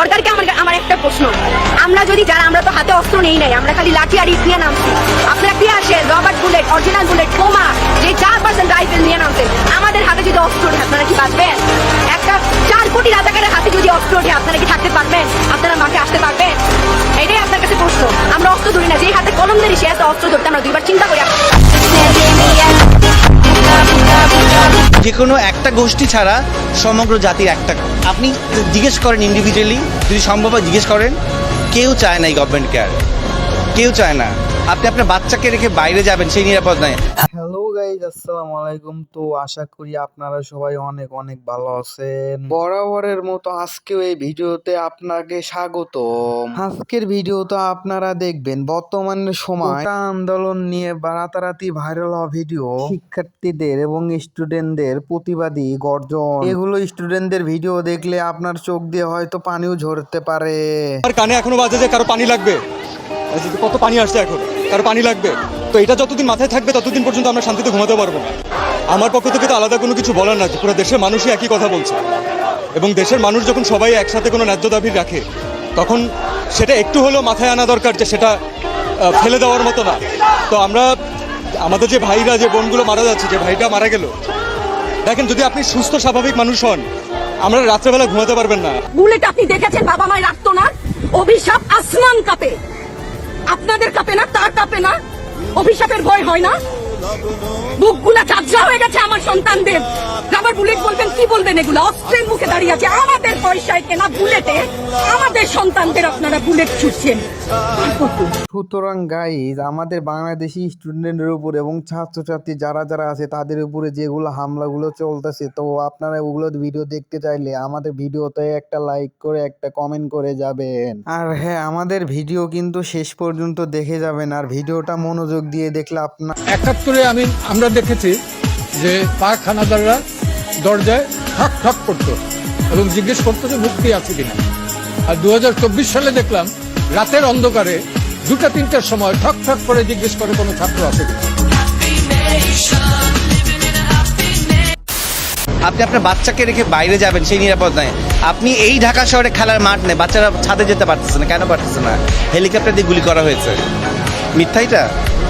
সরকারকে আমার আমার একটা প্রশ্ন। আমরা যদি যারা, আমরা তো হাতে অস্ত্র নেই নাই, আমরা খালি লাঠি আর ইট নিয়ে নামছি। আপনারা কি আসে? রবার্ট বুলেট, অরিজিনাল বুলেট, বোমা, যে চার পার্সেন্ট রাইফেল নিয়ে নামছে। আমাদের হাতে যদি অস্ত্র ওঠে, আপনারা কি বাঁচবেন? একটা চার কোটি রাজাকারের হাতে যদি অস্ত্র ওঠে, আপনারা কি থাকতে পারবেন? আপনারা মাঠে আসতে পারবেন? এটাই আপনার কাছে প্রশ্ন। আমরা অস্ত্র ধরি না। যে হাতে কলম ধরি, সে হাতে অস্ত্র ধরতে আমরা দুইবার চিন্তা করি। যে কোনো একটা গোষ্ঠী ছাড়া সমগ্র জাতির একটা আপনি জিজ্ঞেস করেন ইন্ডিভিজুয়ালি যদি সম্ভব হয় জিজ্ঞেস করেন, কেউ চায় না এই গভর্নমেন্ট কেয়ার কেউ চায় না। আপনি আপনার বাচ্চাকে রেখে বাইরে যাবেন, সেই নিরাপদ গাইজ আসসালামু আলাইকুম। তো আশা করি আপনারা সবাই অনেক অনেক ভালো আছেন। বরাবরের মতো আজকেও এই ভিডিওতে আপনাকে স্বাগত আজকের ভিডিওতে আপনারা দেখবেন বর্তমানে সময় আন্দোলন নিয়ে রাতারাতি ভাইরাল হওয়া ভিডিও। শিক্ষার্থীদের এবং স্টুডেন্টদের প্রতিবাদী গর্জন। এগুলো স্টুডেন্টদের ভিডিও দেখলে আপনার চোখ দিয়ে হয়তো পানিও ঝরতে পারে। কানে এখনও বাজে যে কারও পানি লাগবে। কত পানি আসছে এখন কারও পানি লাগবে। তো এটা যতদিন মাথায় থাকবে, ততদিন পর্যন্ত আমরা শান্তিতে ঘুমাতে পারব না। আমার পক্ষ থেকে তো আলাদা কোনো কিছু বলার না পুরো দেশের মানুষই একই কথা বলছে। এবং দেশের মানুষ যখন সবাই একসাথে কোনো ন্যায্য দাবি রাখে, তখন সেটা একটু হলেও মাথায় আনা দরকার যে সেটা ফেলে দেওয়ার মতো না। তো আমরা, আমাদের যে ভাইরা, যে বোনগুলো মারা যাচ্ছে, যে ভাইটা মারা গেল, দেখেন যদি আপনি সুস্থ, স্বাভাবিক মানুষ হন, আমরা রাত্রেবেলা ঘুমাতে পারবেন না। বুলেট আপনি দেখেছেন বাবা মায় রাখতো না অভিশাপ আসমান কাপে। আপনাদের কাপে না, তার কাপে না? অভিশাপের ভয় হয় না? বুকগুলা চাপচা হয়ে গেছে আমার সন্তানদের। রাবার বুলেট বলবেন কি বলবেন এগুলো? অস্ত্রের মুখে দাঁড়িয়ে আছে। আমাদের পয়সায় কেনা বুলেটে আমাদের সন্তানদের আপনারা বুলেট ছুটছেন। সুতরাং গাইজ আমাদের বাংলাদেশি স্টুডেন্টের উপর এবং ছাত্রছাত্রী যারা যারা আছে তাদের উপরে যেগুলো হামলাগুলো চলতেছে তো আপনারা ওগুলো ভিডিও দেখতে চাইলে আমাদের ভিডিওতে একটা লাইক করে একটা কমেন্ট করে যাবেন। আর হ্যাঁ আমাদের ভিডিও কিন্তু শেষ পর্যন্ত দেখে যাবেন আর ভিডিওটা মনোযোগ দিয়ে দেখলে আপনার একাত্তরে আমি আমরা দেখেছি যে পাক হানাদাররা দরজায় ঠক ঠক করতো এবং জিজ্ঞেস করতো যে মুক্তি আছে কিনা? আর দু সালে দেখলাম, রাতের অন্ধকারে দুটা, তিনটার সময় ঠক ঠক করে জিজ্ঞেস করে, কোনো ছাত্র আছে কিনা? আপনি আপনার বাচ্চাকে রেখে বাইরে যাবেন, সেই নিরাপদ নাই আপনি এই ঢাকা শহরে খেলার মাঠ নেই, বাচ্চারা ছাদে যেতে পারতেছে না, কেন পারতেছে না? হেলিকপ্টার দিয়ে গুলি করা হয়েছে। মিথ্যাইটা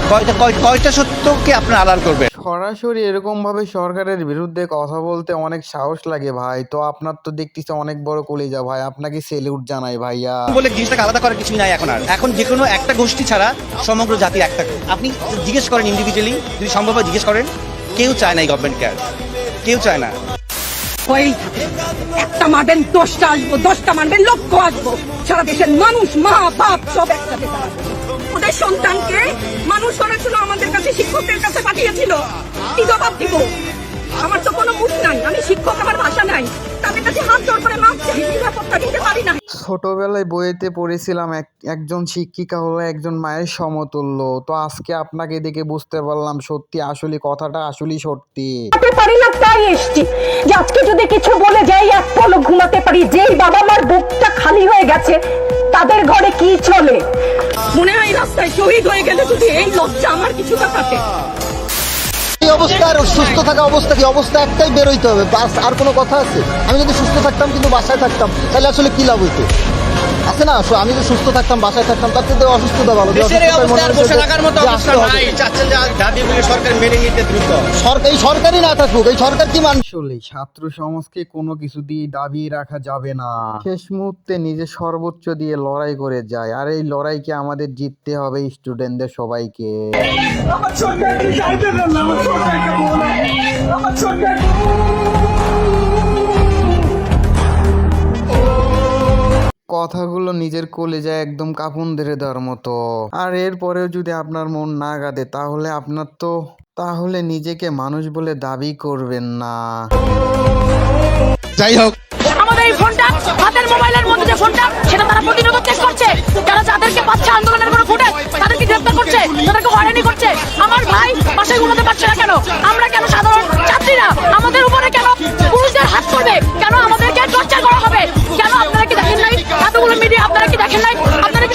কয়টা, কয়- কয়টা সত্যকে আপনার আড়াল করবেন? সরাসরি এরকম ভাবে সরকারের বিরুদ্ধে কথা বলতে অনেক সাহস লাগে ভাই। তো আপনার তো দেখতেছে অনেক বড় কলিজা ভাই। আপনাকে সেলিউট জানাই ভাইয়া। বলে জিনিসটাকে আলাদা করার কিছু নাই এখন আর। এখন যে কোনো একটা গোষ্ঠী ছাড়া সমগ্র জাতির একটা আপনি জিজ্ঞেস করেন ইন্ডিভিজুয়ালি যদি সম্ভব হয় জিজ্ঞেস করেন। কেউ চায় না এই গভর্নমেন্ট কেয়ার কেউ চায় না। থাকে। একটা মারবেন দশটা আসব দশটা মারবেন লক্ষ আসব। সারা দেশের মানুষ মা বাপ সব একসাথে সন্তানকে মানুষ করেছিল আমাদের কাছে শিক্ষকদের কাছে পাঠিয়েছিল। কি জবাব দিব? আমার তো কোনো মুখ নাই। আমি শিক্ষক আমার ভাষা নাই। তাদের কাছে হাত জোর করে মাপ চাই। নিরাপত্তা দিতে পারি না। ছোটবেলায় বইয়েতে পড়েছিলাম এক একজন শিক্ষিকা হলো একজন মায়ের সমতুল্য। তো আজকে আপনাকে দেখে বুঝতে পারলাম সত্যি আসলে কথাটা আসলেই সত্যি। পারি না তাই এসছি। যে আজকে যদি কিছু বলে যাই এক পলক ঘুমাতে পারি। যেই বাবা মার বুকটা খালি হয়ে গেছে তাদের ঘরে কি চলে? মনে হয় রাস্তায় শহীদ হয়ে গেলে যদি এই লজ্জা আমার কিছুটা থাকে। এই অবস্থা আর সুস্থ থাকা অবস্থা কি? অবস্থা একটাই বেরোইতে হবে। বাস আর কোনো কথা আছে? আমি যদি সুস্থ থাকতাম কিন্তু বাসায় থাকতাম তাহলে আসলে কি লাভ হইতো? আছে না আমি যদি সুস্থ থাকতাম বাসায় থাকতাম তার থেকে অসুস্থতা ভালো। যে যে- যে যে সরকার মেনে নিতে দ্রুত। সরকার এই সরকারই না থাকুক এই সরকার কি মান আসলে ছাত্র সমাজকে কোনো কিছু দিয়ে দাবি রাখা যাবে না। শেষ মুহূর্তে নিজে সর্বোচ্চ দিয়ে লড়াই করে যায়। আর এই লড়াইকে আমাদের জিততে হবে স্টুডেন্টদের সবাইকে। কথাগুলো নিজের কলেজায় একদম কাপুন ধরে দেওয়ার মতো। আর এরপরেও যদি আপনার মন না গাদে তাহলে আপনার তো তাহলে নিজেকে মানুষ বলে দাবি করবেন না। যাই হোক। আমাদের এই ফোনটা হাতের মোবাইলের মধ্যে যে ফোনটা সেটা তারা প্রতিরোধ চেক করছে। যারা যাদেরকে পাচ্ছে আন্দোলনের কোনো ফুটে তাদেরকে গ্রেফতার করছে তাদেরকে হয়রানি করছে। আমার ভাই বাসায় ঘুমাতে পারছে না কেন? আমরা কেন সাধারণ ছাত্রীরা আমাদের উপরে কেন পুরুষদের হাত করবে কেন দেখেন নাই? আপনারা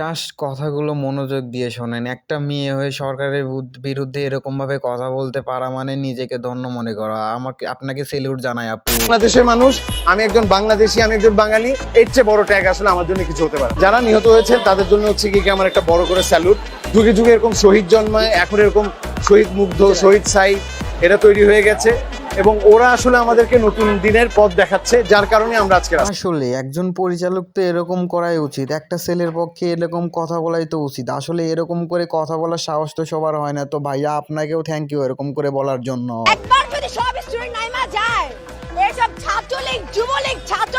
জাস্ট কথাগুলো মনোযোগ দিয়ে শোনেন। একটা মেয়ে হয়ে সরকারের বিরুদ্ধে এরকম ভাবে কথা বলতে পারা মানে নিজেকে ধন্য মনে করা। আমাকে আপনাকে সেলিউট জানাই আপু। বাংলাদেশের মানুষ আমি একজন বাংলাদেশি আমি একজন বাঙালি এর চেয়ে বড় ট্যাগ আসলে আমার জন্য কিছু হতে পারে যারা নিহত হয়েছে তাদের জন্য হচ্ছে কি আমার একটা বড় করে স্যালুট যুগে যুগে এরকম শহীদ জন্মায় এখন এরকম শহীদ মুগ্ধ শহীদ সাই এটা তৈরি হয়ে গেছে। এবং ওরা আসলে আমাদেরকে নতুন দিনের পথ দেখাচ্ছে যার কারণে আমরা আজকে আসলে একজন পরিচালক তো এরকম করাই উচিত। একটা ছেলের পক্ষে এরকম কথা বলাই তো উচিত। আসলে এরকম করে কথা বলার সাহস তো সবার হয় না। তো ভাইয়া আপনাকেও থ্যাংক ইউ এরকম করে বলার জন্য। একবার যদি সব স্টুডেন্ট নাইমা যায় এসব ছাত্রলীগ যুবলীগ ছাত্র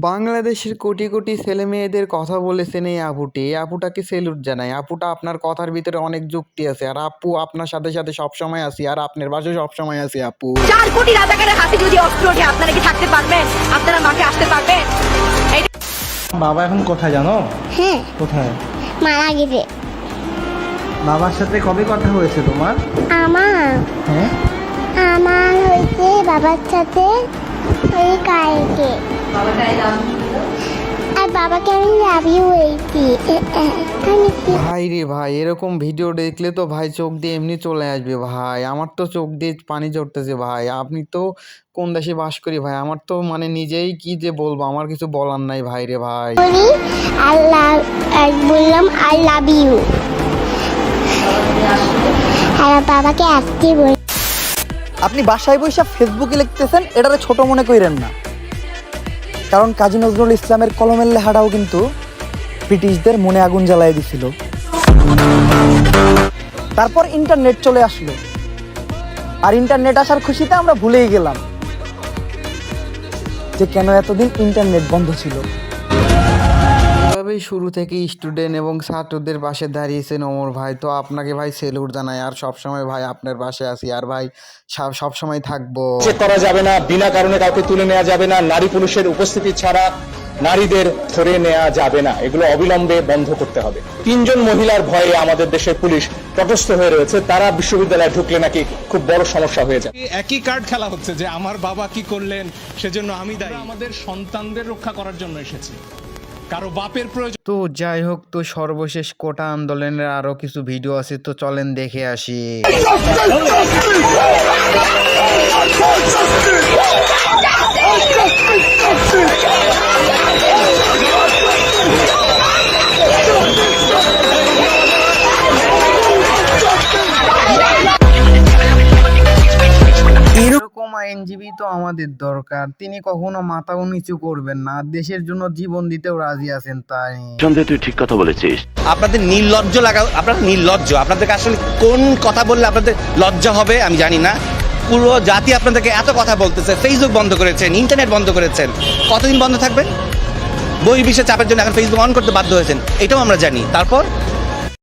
বাংলাদেশের কোটি কোটি ছেলে মেয়েদের কথা বলেছেন এই আপুটি। এই আপুটাকে সেলুট জানাই। আপুটা আপনার কথার ভিতরে অনেক যুক্তি আছে। আর আপু আপনার সাথে সাথে সবসময় আছি। আর আপনার পাশে সবসময় আছি আপু। চার কোটি রাজাকারের হাতে যদি অস্ত্র ওঠে আপনারা কি থাকতে পারবেন? আপনারা মাঠে আসতে পারবেন? বাবা এখন কোথায় জানো? হ্যাঁ। কোথায়? মারা গেছে। বাবার সাথে কবে কথা হয়েছে তোমার? আমার। হ্যাঁ? আমার হয়েছে বাবার সাথে আর বাবাকে আমি লাভ ইউ হয়েছি ভাই রে ভাই এরকম ভিডিও দেখলে তো ভাই চোখ দিয়ে এমনি চলে আসবে ভাই। আমার তো চোখ দিয়ে পানি ঝরতেছে ভাই। আপনি তো কোন দেশে বাস করি ভাই? আমার তো মানে নিজেই কি যে বলব? আমার কিছু বলার নাই ভাই রে ভাই। আল্লাহ বললাম আই লাভ ইউ আর বাবাকে আসতে বলি আপনি বাসায় বসে ফেসবুকে লিখতেছেন, এটারে ছোট মনে কইরেন না। কারণ কাজী নজরুল ইসলামের কলমের লেখাটাও কিন্তু ব্রিটিশদের মনে আগুন জ্বালাই দিছিল। তারপর ইন্টারনেট চলে আসলো। আর ইন্টারনেট আসার খুশিতে আমরা ভুলেই গেলাম যে কেন এতদিন ইন্টারনেট বন্ধ ছিল। এভাবেই শুরু থেকে স্টুডেন্ট এবং ছাত্রদের পাশে দাঁড়িয়েছেন ওমর ভাই। তো আপনাকে ভাই সেলুট জানাই আর সবসময় ভাই আপনার পাশে আছি। আর ভাই সব সবসময় থাকব। চেক করা যাবে না বিনা কারণে কাউকে তুলে নেওয়া যাবে না নারী পুরুষের উপস্থিতি ছাড়া নারীদের ধরে নেওয়া যাবে না। এগুলো অবিলম্বে বন্ধ করতে হবে। তিনজন মহিলার ভয়ে আমাদের দেশের পুলিশ তটস্থ হয়ে রয়েছে। তারা বিশ্ববিদ্যালয়ে ঢুকলে নাকি খুব বড় সমস্যা হয়ে যায়। একই কার্ড খেলা হচ্ছে যে আমার বাবা কি করলেন সেজন্য আমি দায়ী। আমাদের সন্তানদের রক্ষা করার জন্য এসেছি। কারও বাপের প্রয়োজন তো যাই হোক তো সর্বশেষ কোটা আন্দোলনের আরও কিছু ভিডিও আছে তো চলেন দেখে আসি। এরকম তো আমাদের দরকার। তিনি কখনো মাথাও নিচু করবেন না। দেশের জন্য জীবন দিতেও রাজি আছেন তাই। সন্দেহ তুই ঠিক কথা বলেছিস। আপনাদের নির্লজ্জ লাগা আপনারা নির্লজ্জ। আপনাদেরকে আসলে কোন কথা বললে আপনাদের লজ্জা হবে আমি জানি না। পুরো জাতি আপনাদেরকে এত কথা বলতেছে ফেসবুক বন্ধ করেছেন ইন্টারনেট বন্ধ করেছেন। কতদিন বন্ধ থাকবেন বই বিশ্বের চাপের জন্য এখন ফেসবুক অন করতে বাধ্য হয়েছেন এটাও আমরা জানি। তারপর?